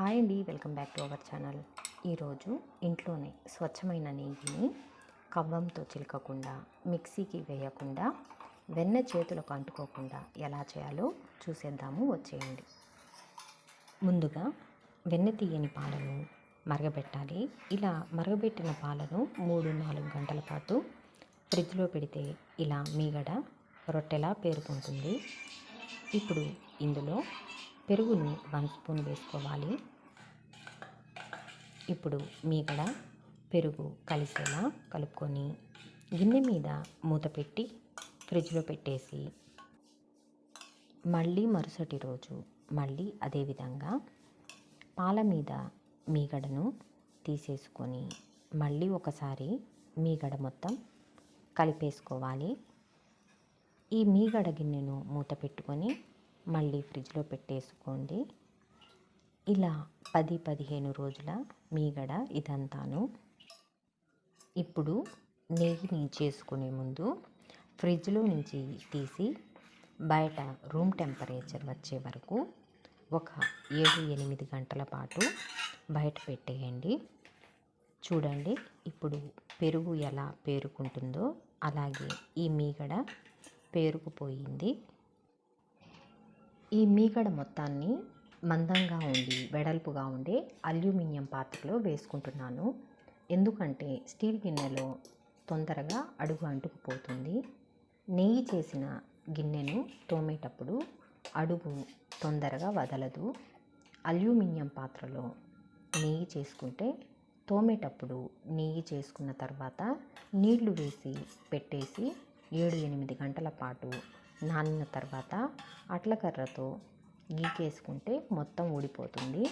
Hi అండి welcome back to our channel. ఈరోజు ఇంట్లోనే స్వచ్ఛమైన నెయ్యిని కవ్వంతో చిలకకుండా మిక్సీకి వేయకుండా వెన్న చేతులకు అంటుకోకుండా ఎలా చేయాలో చూసేద్దాము వచ్చేయండి. ముందుగా వెన్న తీయని పాలను మరగబెట్టాలి. ఇలా మరగబెట్టిన పాలను మూడు నాలుగు గంటల పాటు ఫ్రిడ్జ్లో పెడితే ఇలా మీగడ రొట్టెలా పేరుకుంటుంది. ఇప్పుడు ఇందులో పెరుగుని వన్ స్పూన్ వేసుకోవాలి. ఇప్పుడు మీగడ పెరుగు కలిసేలా కలుపుకొని గిన్నె మీద మూత పెట్టి ఫ్రిడ్జ్లో పెట్టేసి మళ్ళీ మరుసటి రోజు మళ్ళీ అదేవిధంగా పాల మీద మీగడను తీసేసుకొని మళ్ళీ ఒకసారి మీగడ మొత్తం కలిపేసుకోవాలి. ఈ మీగడ గిన్నెను మూత పెట్టుకొని మళ్ళీ ఫ్రిడ్జ్లో పెట్టేసుకోండి. ఇలా పది పదిహేను రోజుల మీగడ ఇదంతాను. ఇప్పుడు నెయ్యిని చేసుకునే ముందు ఫ్రిడ్జ్లో నుంచి తీసి బయట రూమ్ టెంపరేచర్ వచ్చే వరకు ఒక ఏడు ఎనిమిది గంటల పాటు బయట పెట్టేయండి. చూడండి ఇప్పుడు పెరుగు ఎలా పేరుకుంటుందో అలాగే ఈ మీగడ పేరుకుపోయింది. ఈ మీగడ మొత్తాన్ని మందంగా ఉండి వెడల్పుగా ఉండే అల్యూమినియం పాత్రలో వేసుకుంటున్నాను. ఎందుకంటే స్టీల్ గిన్నెలో తొందరగా అడుగు అంటుకుపోతుంది. నెయ్యి చేసిన గిన్నెను తోమేటప్పుడు అడుగు తొందరగా వదలదు. అల్యూమినియం పాత్రలో నెయ్యి చేసుకుంటే తోమేటప్పుడు నెయ్యి చేసుకున్న తర్వాత నీళ్ళు వేసి పెట్టేసి ఏడు ఎనిమిది గంటల పాటు నానిన తర్వాత అట్లకర్రతో గీకేసుకుంటే మొత్తం ఊడిపోతుంది.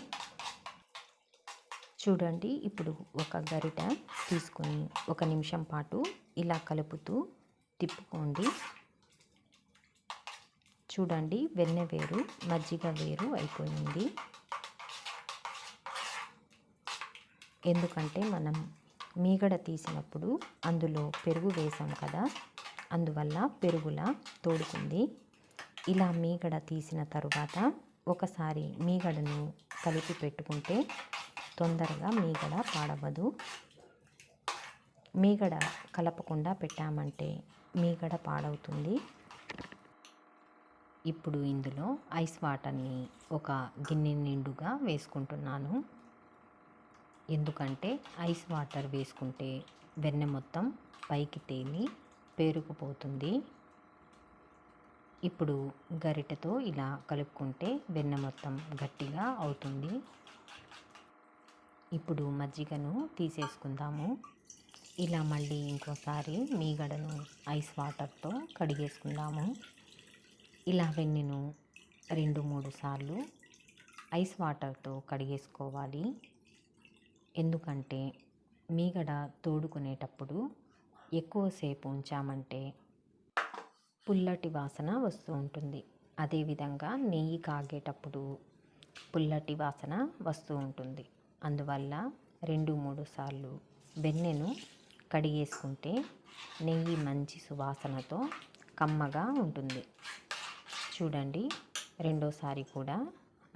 చూడండి ఇప్పుడు ఒక గరిట తీసుకొని ఒక నిమిషం పాటు ఇలా కలుపుతూ తిప్పుకోండి. చూడండి వెన్నె వేరు మజ్జిగ వేరు అయిపోయింది. ఎందుకంటే మనం మీగడ తీసినప్పుడు అందులో పెరుగు వేసాం కదా అందువల్ల పెరుగులా తోడుకుంది. ఇలా మీగడ తీసిన తరువాత ఒకసారి మీగడను కలిపి పెట్టుకుంటే తొందరగా మీగడ పాడవదు మీగడ కలపకుండా పెట్టామంటే మీగడ పాడవుతుంది. ఇప్పుడు ఇందులో ఐస్ వాటర్ని ఒక గిన్నె నిండుగా వేసుకుంటున్నాను. ఎందుకంటే ఐస్ వాటర్ వేసుకుంటే వెన్నె మొత్తం పైకి తేలి పేరుకుపోతుంది. ఇప్పుడు గరిటెతో ఇలా కలుపుకుంటే వెన్నె మొత్తం గట్టిగా అవుతుంది. ఇప్పుడు మజ్జిగను తీసేసుకుందాము. ఇలా మళ్ళీ ఇంకోసారి మీగడను ఐస్ వాటర్తో కడిగేసుకుందాము. ఇలా వెన్నెను రెండు మూడు సార్లు ఐస్ వాటర్తో కడిగేసుకోవాలి. ఎందుకంటే మీగడ తోడుకునేటప్పుడు ఎక్కువసేపు ఉంచామంటే పుల్లటి వాసన వస్తూ ఉంటుంది. అదేవిధంగా నెయ్యి కాగేటప్పుడు పుల్లటి వాసన వస్తూ ఉంటుంది. అందువల్ల రెండు మూడు సార్లు వెన్నెను కడిగేసుకుంటే నెయ్యి మంచి సువాసనతో కమ్మగా ఉంటుంది. చూడండి రెండోసారి కూడా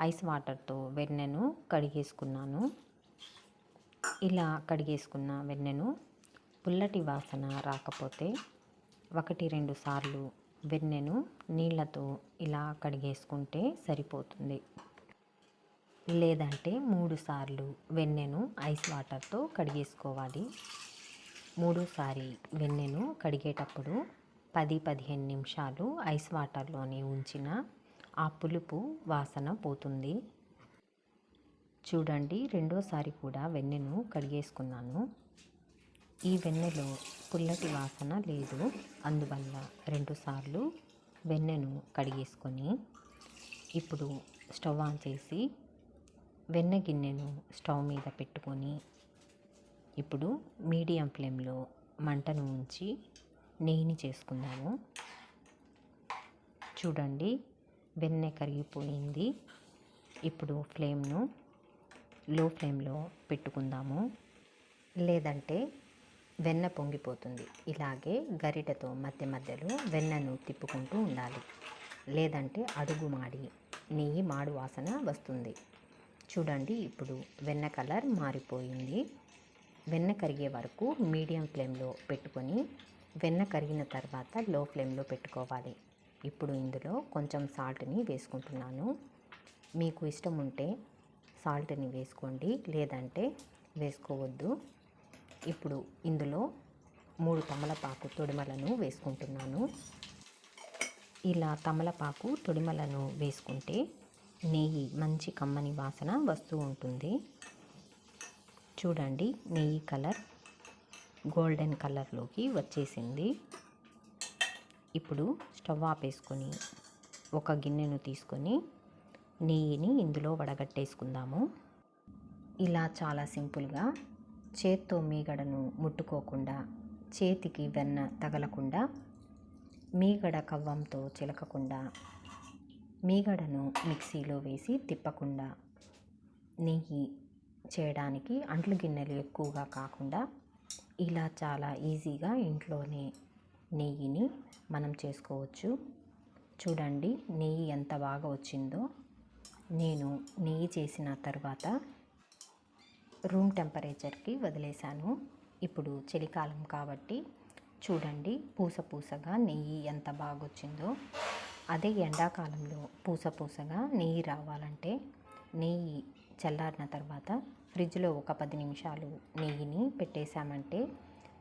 ఐస్ వాటర్తో వెన్నెను కడిగేసుకున్నాను. ఇలా కడిగేసుకున్న వెన్నెను పుల్లటి వాసన రాకపోతే ఒకటి రెండు సార్లు వెన్నెను నీళ్ళతో ఇలా కడిగేసుకుంటే సరిపోతుంది. లేదంటే మూడుసార్లు వెన్నెను ఐస్ వాటర్తో కడిగేసుకోవాలి. మూడోసారి వెన్నెను కడిగేటప్పుడు పది పదిహేను నిమిషాలు ఐస్ వాటర్లోనే ఉంచిన ఆ పులుపు వాసన పోతుంది. చూడండి రెండోసారి కూడా వెన్నెను కడిగేసుకున్నాను. ఈ వెన్నెలో పుల్లటి వాసన లేదు. అందువల్ల రెండుసార్లు వెన్నెను కడిగేసుకొని ఇప్పుడు స్టవ్ ఆన్ చేసి వెన్న గిన్నెను స్టవ్ మీద పెట్టుకొని ఇప్పుడు మీడియం ఫ్లేమ్లో మంటను ఉంచి నెయ్యిని చేసుకుందాము. చూడండి వెన్నె కరిగిపోయింది. ఇప్పుడు ఫ్లేమ్ను లో ఫ్లేమ్లో పెట్టుకుందాము. లేదంటే వెన్న పొంగిపోతుంది. ఇలాగే గరిటతో మధ్య మధ్యలో వెన్నను తిప్పుకుంటూ ఉండాలి. లేదంటే అడుగు మాడి నెయ్యి మాడు వాసన వస్తుంది. చూడండి ఇప్పుడు వెన్న కలర్ మారిపోయింది. వెన్న కరిగే వరకు మీడియం ఫ్లేమ్లో పెట్టుకొని వెన్న కరిగిన తర్వాత లో ఫ్లేమ్లో పెట్టుకోవాలి. ఇప్పుడు ఇందులో కొంచెం సాల్ట్ని వేసుకుంటున్నాను. మీకు ఇష్టం ఉంటే సాల్ట్ని వేసుకోండి లేదంటే వేసుకోవద్దు. ఇప్పుడు ఇందులో మూడు తమలపాకు తొడిమలను వేసుకుంటున్నాను. ఇలా తమలపాకు తొడిమలను వేసుకుంటే నెయ్యి మంచి కమ్మని వాసన వస్తూ ఉంటుంది. చూడండి నెయ్యి కలర్ గోల్డెన్ కలర్లోకి వచ్చేసింది. ఇప్పుడు స్టవ్ ఆపేసుకొని ఒక గిన్నెను తీసుకొని నెయ్యిని ఇందులో వడగట్టేసుకుందాము. ఇలా చాలా సింపుల్గా చేత్తో మీగడను ముట్టుకోకుండా చేతికి వెన్న తగలకుండా మీగడ కవ్వంతో చిలకకుండా మీగడను మిక్సీలో వేసి తిప్పకుండా నెయ్యి చేయడానికి అంట్లు గిన్నెలు ఎక్కువగా కాకుండా ఇలా చాలా ఈజీగా ఇంట్లోనే నెయ్యిని మనం చేసుకోవచ్చు. చూడండి నెయ్యి ఎంత బాగా వచ్చిందో. నేను నెయ్యి చేసిన తర్వాత రూమ్ టెంపరేచర్కి వదిలేశాను. ఇప్పుడు చలికాలం కాబట్టి చూడండి పూస పూసగా నెయ్యి ఎంత బాగా వచ్చిందో అదే ఎండాకాలంలో పూస పూసగా నెయ్యి రావాలంటే నెయ్యి చల్లారిన తర్వాత ఫ్రిడ్జ్లో ఒక పది నిమిషాలు నెయ్యిని పెట్టేశామంటే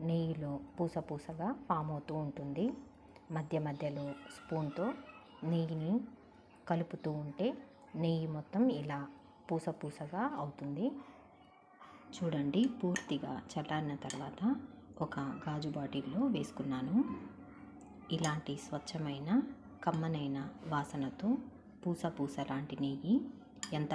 నెయ్యిలో పూస పూసగా ఫామ్ అవుతూ ఉంటుంది. మధ్య మధ్యలో స్పూన్తో నెయ్యిని కలుపుతూ ఉంటే నెయ్యి మొత్తం ఇలా పూస పూసగా అవుతుంది. చూడండి పూర్తిగా చల్లారిన తర్వాత ఒక గాజు బాటిల్లో వేసుకున్నాను. ఇలాంటి స్వచ్ఛమైన కమ్మనైన వాసనతో పూస పూస లాంటి నెయ్యి ఎంత